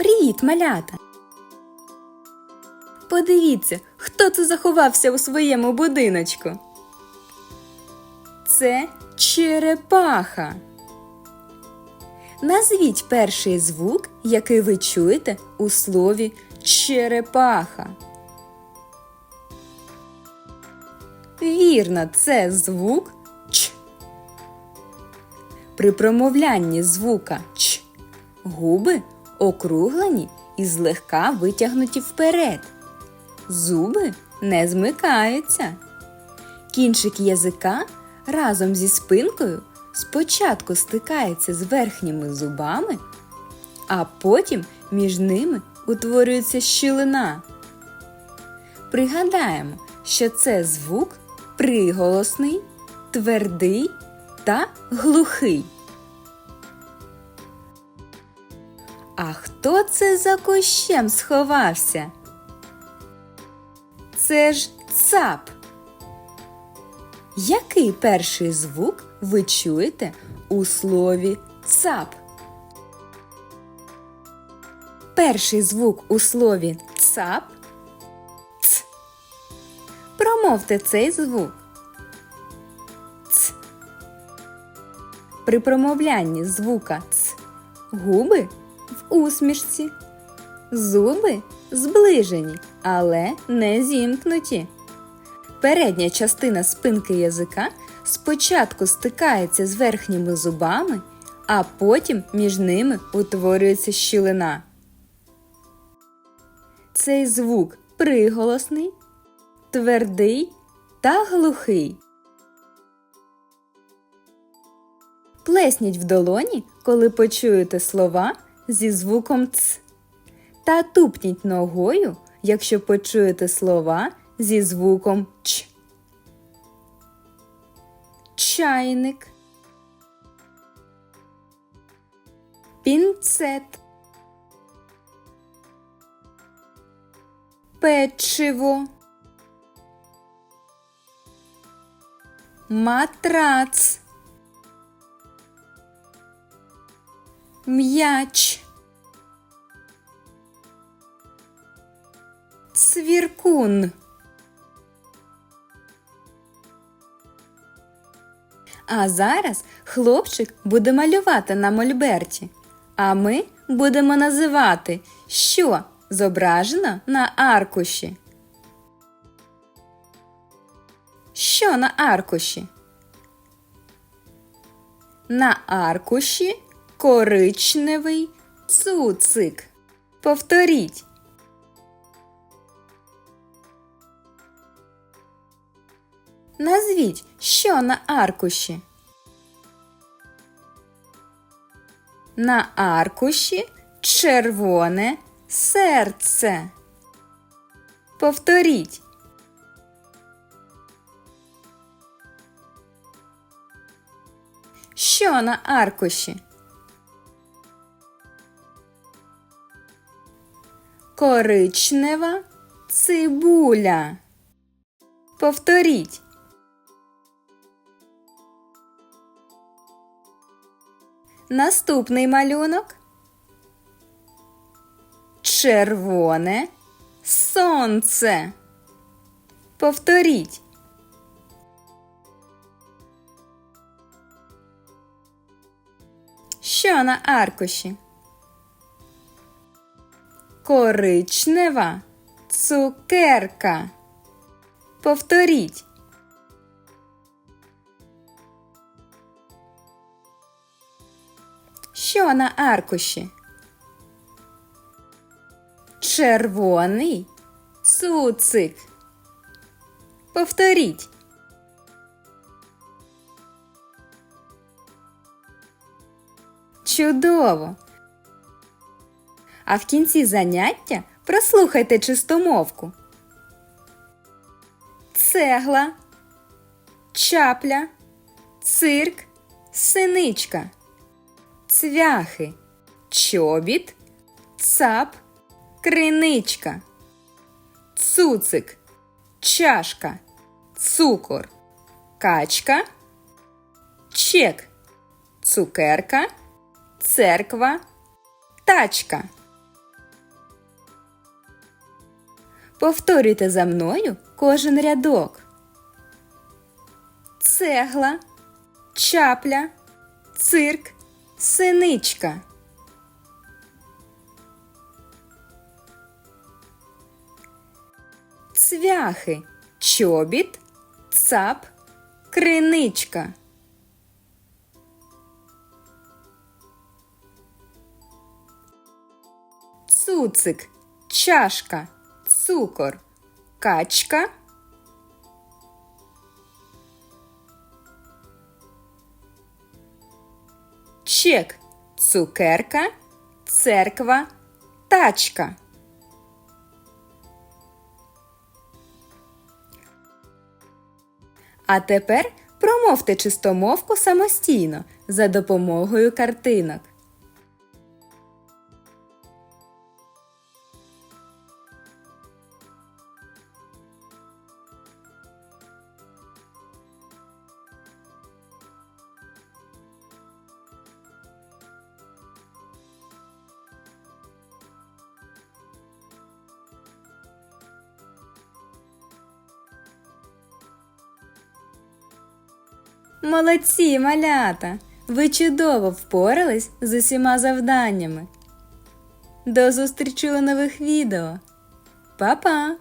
Привіт, малята! Подивіться, хто це заховався у своєму будиночку. Це черепаха. Назвіть перший звук, який ви чуєте у слові черепаха. Вірно, це звук Ч. При промовлянні звука Ч губи округлені і злегка витягнуті вперед. Зуби не змикаються. Кінчик язика разом зі спинкою спочатку стикається з верхніми зубами, а потім між ними утворюється щілина. Пригадаємо, що це звук приголосний, твердий та глухий. А хто це за кущем сховався? Це ж цап. Який перший звук ви чуєте у слові цап? Перший звук у слові цап ц. Промовте цей звук. Ц. При промовлянні звука ц губи усмішці. Зуби зближені, але не зімкнуті. Передня частина спинки язика спочатку стикається з верхніми зубами, а потім між ними утворюється щілина. Цей звук приголосний, твердий та глухий. Плесніть в долоні, коли почуєте слова зі звуком ц. Та тупніть ногою, якщо почуєте слова зі звуком ч. Чайник. Пінцет. Печиво. Матрац. М'яч. Цвіркун. А зараз хлопчик буде малювати на мольберті, а ми будемо називати, що зображено на аркуші. Що на аркуші? На аркуші коричневий цуцик. Повторіть. Назвіть, що на аркуші. На аркуші червоне серце. Повторіть. Що на аркуші? Коричнева цибуля. Повторіть. Наступний малюнок. Червоне сонце. Повторіть. Що на аркуші? Коричнева цукерка. Повторіть. Що на аркуші? Червоний цуцик. Повторіть. Чудово! А в кінці заняття прослухайте чистомовку. Цегла, чапля, цирк, синичка, цвяхи, чобіт, цап, криничка, цуцик, чашка, цукор, качка, чек, цукерка, церква, тачка. Повторюйте за мною кожен рядок. Цегла, чапля, цирк, синичка. Цвяхи, чобіт, цап, криничка. Цуцик, чашка, цукор, качка. Чек, цукерка, церква, тачка. А тепер промовте чистомовку самостійно за допомогою картинок. Молодці, малята! Ви чудово впорались з усіма завданнями. До зустрічі у нових відео. Па-па!